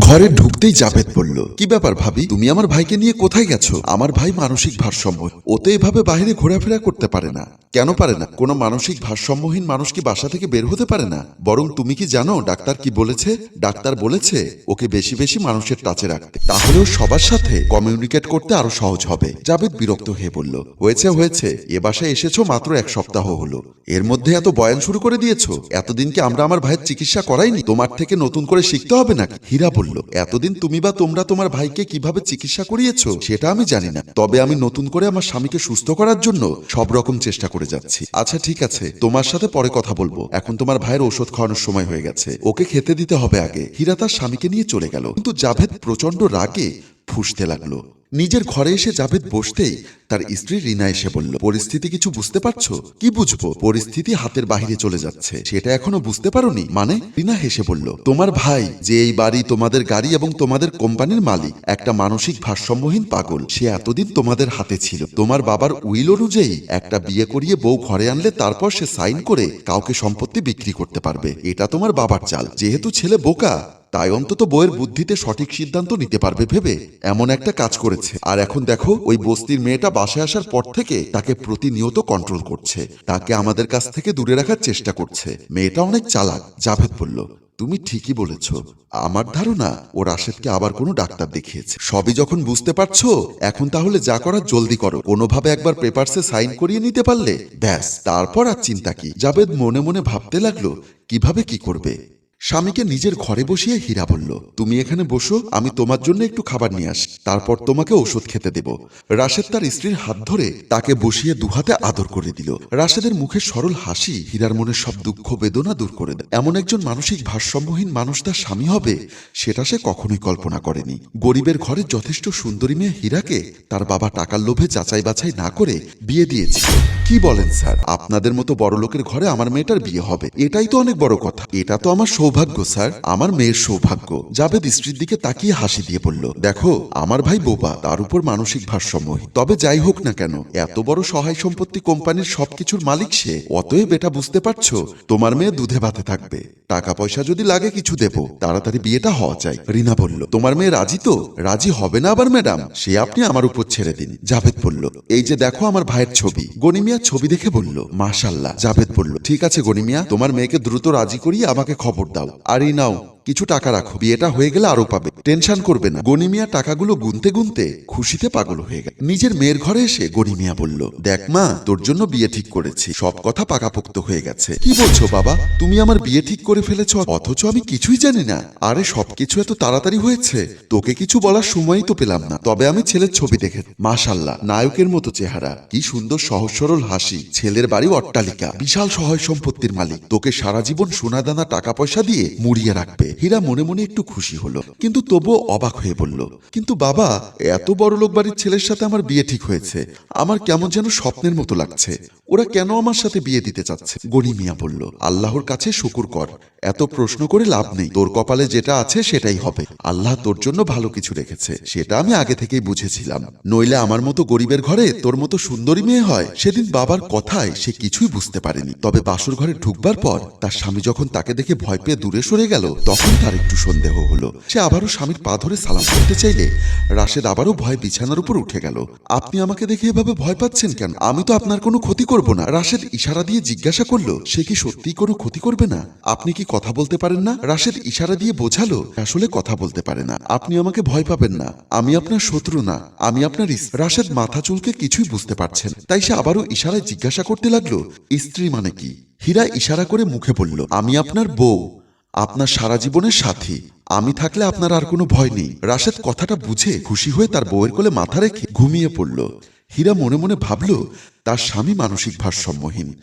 ঘরে ঢুকতেই জাভেদ বলল, কি ব্যাপার ভাবি? তুমি আমার ভাইকে নিয়ে কোথায় গেছো? আমার ভাই মানসিক ভারসাম্য। ওতে এভাবে বাইরে ঘোরাফেরা করতে পারে না। কেন পারে না? কোনো মানসিক ভারসাম্যহীন মানুষ কি বাসা থেকে বের হতে পারে না? বরং তুমি কি জানো ডাক্তার কি বলেছে? ডাক্তার বলেছে ওকে বেশি বেশি মানুষের টাচে রাখতে। তাহলেও সবার সাথে কমিউনিকেট করতে আরও সহজ হবে। জাভেদ বিরক্ত হয়ে বলল, হয়েছে হয়েছে। এ বাসায় এসেছ মাত্র এক সপ্তাহ হলো। এর মধ্যে এত বয়ান শুরু করে দিয়েছ। এতদিন কি আমরা আমার ভাইয়ের চিকিৎসা করাইনি? তোমার থেকে নতুন করে শিখতে হবে নাকি? হীরা বলল এতদিন তুমি বা তোমরা তোমার ভাইকে কীভাবে চিকিৎসা করিয়েছ, সেটা আমি জানি না। তবে আমি নতুন করে আমার স্বামীকে সুস্থ করার জন্য সব রকম চেষ্টা করে যাচ্ছি। আচ্ছা ঠিক আছে, তোমার সাথে পরে কথা বলব। এখন তোমার ভাইয়ের ওষুধ খাওয়ানোর সময় হয়ে গেছে। ওকে খেতে দিতে হবে আগে। হীরা তার স্বামীকে নিয়ে চলে গেল, কিন্তু জাভেদ প্রচণ্ড রাগে ফুসতে লাগল। নিজের ঘরে এসে জাভেদ বসতেই তার স্ত্রী রিনা এসে বলল, পরিস্থিতি কিছু বুঝতে পারছ? কি বুঝব? পরিস্থিতি হাতের বাহিরে চলে যাচ্ছে। সেটা এখনও বুঝতে পারোনি? মানে? রিনা হেসে বলল, তোমার ভাই, যে এই বাড়ি তোমাদের গাড়ি এবং তোমাদের কোম্পানির মালিক, একটা মানসিক ভারসাম্যহীন পাগল। সে এতদিন তোমাদের হাতে ছিল। তোমার বাবার উইল অনুযায়ী একটা বিয়ে করিয়ে বউ ঘরে আনলে তারপর সে সাইন করে কাউকে সম্পত্তি বিক্রি করতে পারবে। এটা তোমার বাবার চাল। যেহেতু ছেলে বোকা তাই অন্তত বইয়ের বুদ্ধিতে সঠিক সিদ্ধান্ত নিতে পারবে ভেবে এমন একটা কাজ করেছে। আর এখন দেখো, ওই বস্তির মেয়েটা বাসায় আসার পর থেকে তাকে প্রতিনিয়ত কন্ট্রোল করছে। তাকে আমাদের কাছ থেকে দূরে রাখার চেষ্টা করছে। মেয়েটা অনেক চালাক, জাভেদ বলল, তুমি ঠিকই বলেছ। আমার ধারণা, ও রাশেদকে আবার কোনো ডাক্তার দেখিয়েছে। সবই যখন বুঝতে পারছ, এখন তাহলে যা করার জলদি করো। কোনোভাবে একবার পেপারসে সাইন করিয়ে নিতে পারলে, ব্যাস, তারপর আর চিন্তা কি? জাভেদ মনে মনে ভাবতে লাগল, কীভাবে কি করবে? স্বামীকে নিজের ঘরে বসিয়ে হীরা বলল, তুমি এখানে বসো, আমি তোমার জন্য একটু খাবার নিয়ে আসি। তারপর তোমাকে ওষুধ খেতে দেব। রাশেদ তার স্ত্রীর হাত ধরে তাকে বসিয়ে দুহাতে আদর করে দিল। রাশেদের মুখে সরল হাসি হীরার মনে সব দুঃখ, বেদনা দূর করে দেয়। এমন একজন মানসিক ভারসাম্যহীন মানুষ তার স্বামী হবে, সেটা সে কখনোই কল্পনা করেনি। গরিবের ঘরে যথেষ্ট সুন্দরী মেয়ে হীরাকে তার বাবা টাকার লোভে যাচাই বাছাই না করে বিয়ে দিয়েছিল। কি বলেন স্যার? আপনাদের মতো বড় লোকের ঘরে আমার মেয়েটার বিয়ে হবে, এটাই তো অনেক বড় কথা। এটা তো আমার সৌভাগ্য, স্যার। আমার মেয়ের সৌভাগ্য। জাভেদ স্ত্রীর দিকে তাকিয়ে হাসি দিয়ে বলল, দেখো, আমার ভাই বোবা তার উপর মানসিক ভারসাম্য তবে যাই হোক না কেন, এত বড় সহায় সম্পত্তি কোম্পানির সবকিছুর মালিক সে। অতএব এটা বুঝতে পারছ, তোমার মেয়ে দুধে ভাতে থাকবে। টাকা পয়সা যদি লাগে কিছু দেব। তাড়াতাড়ি বিয়েটা হওয়া চাই। রিনা বলল, তোমার মেয়ে রাজি তো? রাজি হবে না আবার, ম্যাডাম? সে আপনি আমার উপর ছেড়ে দিন। জাভেদ বলল, এই যে দেখো আমার ভাইয়ের ছবি। গনিমিয়া ছবি দেখে বলল মাশাল্লাহ জাভেদ বলল, ঠিক আছে গনিমিয়া, তোমার মেয়েকে দ্রুত রাজি করিয়ে আমাকে খবর দাও। আর এই নাও কিছু টাকা রাখো, বিয়েটা হয়ে গেলে আরও পাবে। টেনশন করবে না। গনিমিয়া টাকাগুলো গুনতে গুনতে খুশিতে পাগল হয়ে গেল। নিজের মেয়ের ঘরে এসে গনিমিয়া বলল, দেখ মা, তোর জন্য বিয়ে ঠিক করেছি। সব কথা পাকাপোক্ত হয়ে গেছে। কি বলছো বাবা? তুমি আমার বিয়ে ঠিক করে ফেলেছ, অথচ আমি কিছুই জানি না। আরে, সবকিছু এত তাড়াতাড়ি হয়েছে? তোকে কিছু বলার সময়ই তো পেলাম না। তবে আমি ছেলের ছবি দেখে মাশাল্লাহ, নায়কের মতো চেহারা। কি সুন্দর সহজ সরল হাসি। ছেলের বাড়ি অট্টালিকা। বিশাল সহায় সম্পত্তির মালিক। তোকে সারা জীবন সোনাদানা টাকা পয়সা দিয়ে মুড়িয়ে রাখবে। হীরা মনে মনে একটু খুশি হলো, কিন্তু তবুও অবাক হয়ে বলল, কিন্তু বাবা, এত বড় লোক বাড়ির ছেলের সাথে আমার বিয়ে ঠিক হয়েছে, আমার কেমন যেন স্বপ্নের মতো লাগছে, ওরা কেন আমার সাথে বিয়ে দিতে চাচ্ছে? গনি মিয়া বলল, আল্লাহর কাছে শুকুর কর, এত প্রশ্ন করে লাভ নেই, তোর কপালে যেটা আছে সেটাই হবে, আল্লাহ তোর জন্য ভালো কিছু রেখেছে, সেটা আমি আগে থেকেই বুঝেছিলাম, নইলে আমার মতো গরিবের ঘরে তোর মতো সুন্দরী মেয়ে হয়, সেদিন বাবার কথায় সে কিছুই বুঝতে পারেনি, তবে বাসর ঘরে ঢুকবার পর তার স্বামী যখন তাকে দেখে ভয় পেয়ে দূরে সরে গেল, তখন তার একটু সন্দেহ হলো। সে আবারও স্বামীর পা ধরে সালাম করতে চাইলে রাশেদ আবারও ভয় বিছানার উপর উঠে গেল। আপনি আমাকে দেখে এভাবে ভয় পাচ্ছেন কেন? আমি তো আপনার কোনো ক্ষতি করব না। রাশেদ ইশারা দিয়ে জিজ্ঞাসা করল, সে কি সত্যিই কোনো ক্ষতি করবে না? আপনি কি কথা বলতে পারেন না? রাশেদ ইশারা দিয়ে বোঝালো আসলে কথা বলতে পারে না। আপনি আমাকে ভয় পাবেন না। আমি আপনার শত্রু না। আমি আপনার রাশেদ মাথা চুলকে কিছুই বুঝতে পারছেন তাই সে আবারও ইশারায় জিজ্ঞাসা করতে লাগল, স্ত্রী মানে কি? হীরা ইশারা করে মুখে বলল, আমি আপনার বউ। আপনার সারা জীবনের সাথী। আমি থাকলে আপনার আর কোনো ভয় নেই। রাশেদ কথাটা বুঝে খুশি হয়ে তার বউয়ের কোলে মাথা রেখে ঘুমিয়ে পড়ল। হীরা মনে মনে ভাবল, তার স্বামী মানসিক ভারসাম্যহীন।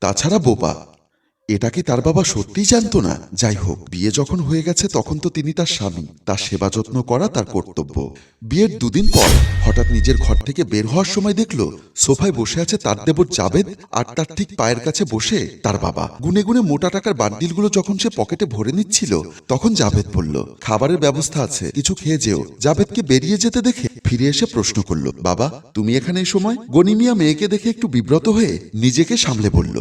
তাছাড়া বোবা এটা কি তার বাবা সত্যিই জানতো না? যাই হোক, বিয়ে যখন হয়ে গেছে, তখন তো তিনি তার স্বামী। তার সেবা যত্ন করা, তার কর্তব্য। বিয়ের দুদিন পর, হঠাৎ নিজের ঘর থেকে বের হওয়ার সময় দেখল, সোফায় বসে আছে তার দেবর জাবেদ আর তার ঠিক পায়ের কাছে বসে তার বাবা। গুনে গুনে মোটা টাকার বান্ডিলগুলো যখন সে পকেটে ভরে নিচ্ছিল, তখন জাবেদ বলল, খাবারের ব্যবস্থা আছে, কিছু খেয়ে যেও। জাবেদকে বেরিয়ে যেতে দেখে ফিরে এসে প্রশ্ন করল, বাবা, তুমি এখানে এই সময়? গনি মিয়া মেয়েকে দেখে একটু বিব্রত হয়ে নিজেকে সামলে বলল,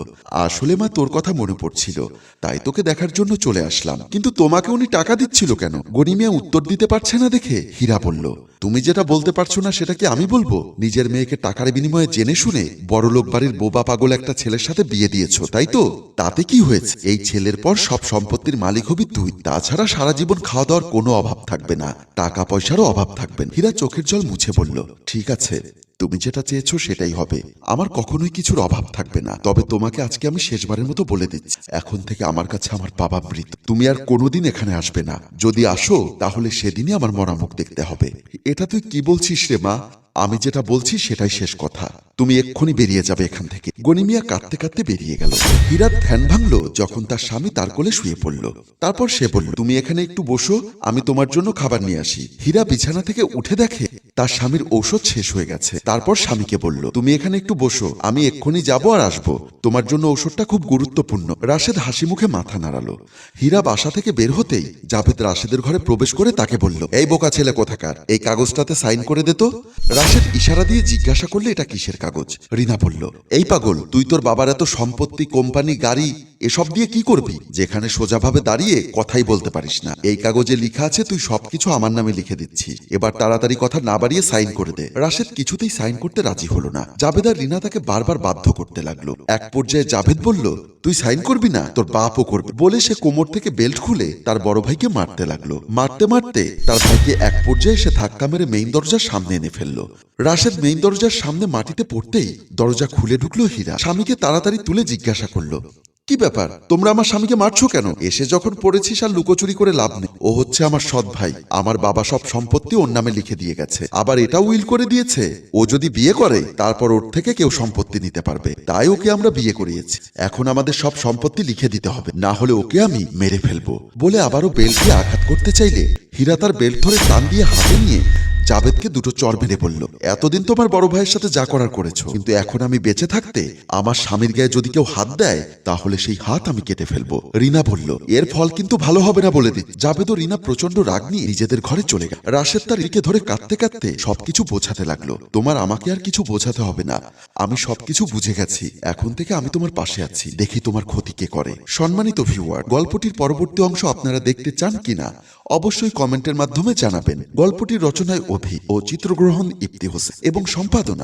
আসলে মা, তোর কথা মনে পড়ছিল, তাই তোকে দেখার জন্য চলে আসলাম। কিন্তু তোমাকে উনি টাকা দিচ্ছিল কেন? গনি মিয়া উত্তর দিতে পারছে না দেখে হীরা বলল, তুমি যেটা বলতে পারছ না সেটা কি আমি বলব? নিজের মেয়েকে টাকার বিনিময়ে জেনে শুনে বড়লোক বাড়ির বোবা পাগল একটা ছেলের সাথে বিয়ে দিয়েছ, তাই তো? তাতে কি হয়েছে? এই ছেলের পর সব সম্পত্তির মালিক হবি তুই, তাছাড়া সারা জীবন খাওয়া দাওয়ার কোনো অভাব থাকবে না টাকা পয়সারও অভাব থাকবে হীরা চোখের জল মুছে বলল, ঠিক আছে, তুমি যেটা চেয়েছো সেটাই হবে। আমার কখনোই কিছুর অভাব থাকবে না। তবে তোমাকে আজকে আমি শেষবারের মতো বলে দিচ্ছি। এখন থেকে আমার কাছে আমার বাবা মৃত। তুমি আর কোনোদিন এখানে আসবে না। যদি আসো, তাহলে সেদিনই আমার মরামুখ দেখতে হবে। এটা তুই কি বলছিস রে মা? আমি যেটা বলছি সেটাই শেষ কথা। তুমি এক্ষুনি বেরিয়ে যাবে এখান থেকে। গনিমিয়া কাঁদতে কাঁদতে বেরিয়ে গেল। হীরার ধ্যান ভাঙলো যখন তার স্বামী তার কোলে শুয়ে পড়ল। তারপর সে বলল, তুমি এখানে একটু বসো, আমি তোমার জন্য খাবার নিয়ে আসি। হীরা বিছানা থেকে উঠে দেখে তার স্বামীর ঔষধ শেষ হয়ে গেছে। তারপর স্বামীকে বলল, তুমি এখানে একটু বসো, আমি এক্ষুনি যাব আর আসব। তোমার জন্য ঔষধটা খুব গুরুত্বপূর্ণ। রাশেদ হাসি মুখে মাথা নাড়ালো। হীরা বাসা থেকে বের হতেই জাভেদ রাশেদের ঘরে প্রবেশ করে তাকে বলল, এই বোকা ছেলে কোথাকার? এই কাগজটাতে সাইন করে দে তো। রাশেদ ইশারা দিয়ে জিজ্ঞাসা করলে, এটা কিসের কাগজ? রিনা বলল, এই পাগল, তুই তোর বাবার এত সম্পত্তি, কোম্পানি, গাড়ি এসব দিয়ে কি করবি? যেখানে সোজাভাবে দাঁড়িয়ে কথাই বলতে পারিস না। এই কাগজে লেখা আছে, তুই সবকিছু আমার নামে লিখে দিচ্ছি। এবার তাড়াতাড়ি কথা না বাড়িয়ে সাইন করে দে। রাশেদ কিছুতেই সাইন করতে রাজি হলো না। জাভেদ আর রিনা তাকে বারবার বাধ্য করতে লাগল। এক পর্যায়ে জাভেদ বলল, তুই সাইন করবি না? তোর বাপও করবে। বলে সে কোমর থেকে বেল্ট খুলে তার বড় ভাইকে মারতে লাগল। মারতে মারতে তার ভাইকে এক পর্যায়ে সে ধাক্কা মেরে মেইন দরজার সামনে এনে ফেলল। রাশেদ মেইন দরজার সামনে মাটিতে পড়তেই দরজা খুলে ঢুকলো হীরা। স্বামীকে তাড়াতাড়ি তুলে জিজ্ঞাসা করল কি ব্যাপার? তোমরা আমার স্বামীকে মারছো কেন? এসে যখন পড়েছিস আর লুকোচুরি করে লাভ নেই। ও হচ্ছে আমার সৎ ভাই। আমার বাবা সব সম্পত্তি ওর নামে লিখে দিয়ে গেছে। আবার এটাও উইল করে দিয়েছে। ও যদি বিয়ে করে, তারপর ওর থেকে কেউ সম্পত্তি নিতে পারবে। তাই ওকে আমরা বিয়ে করিয়েছি। এখন আমাদের সব সম্পত্তি লিখে দিতে হবে। না হলে ওকে আমি মেরে ফেলব। বলে আবারও দিয়ে আঘাত করতে চাইলে, হীরা তার বেল্ট ধরে টান দিয়ে হাতে নিয়ে জাভেদকে দুটো চর মেরে বলল, এতদিন তোমার বড় ভাইয়ের সাথে যা করার করেছ, কিন্তু এখন আমি বেঁচে থাকতে আমার স্বামীর গায়ে যদি কেউ হাত দেয়, তাহলে সেই হাত আমি কেটে ফেলব। রিনা বলল, এর ফল কিন্তু ভালো হবে না বলে দিই জাভেদ ও রিনা প্রচণ্ড রাগ নিয়ে নিজেদের ঘরে চলে গেল। রাশেদ তার রিকে ধরে কাঁদতে কাঁদতে সবকিছু বোঝাতে লাগল, তোমার আমাকে আর কিছু বোঝাতে হবে না, আমি সবকিছু বুঝে গেছি, এখন থেকে আমি তোমার পাশে আছি, দেখি তোমার ক্ষতি কে করে। সম্মানিত ভিউয়ার, গল্পটির পরবর্তী অংশ আপনারা দেখতে চান কিনা, অবশ্যই কমেন্টের মাধ্যমে জানাবেন। গল্পটির রচনায় অভি ও চিত্রগ্রহণ ইপ্তি হোসেন এবং সম্পাদনায়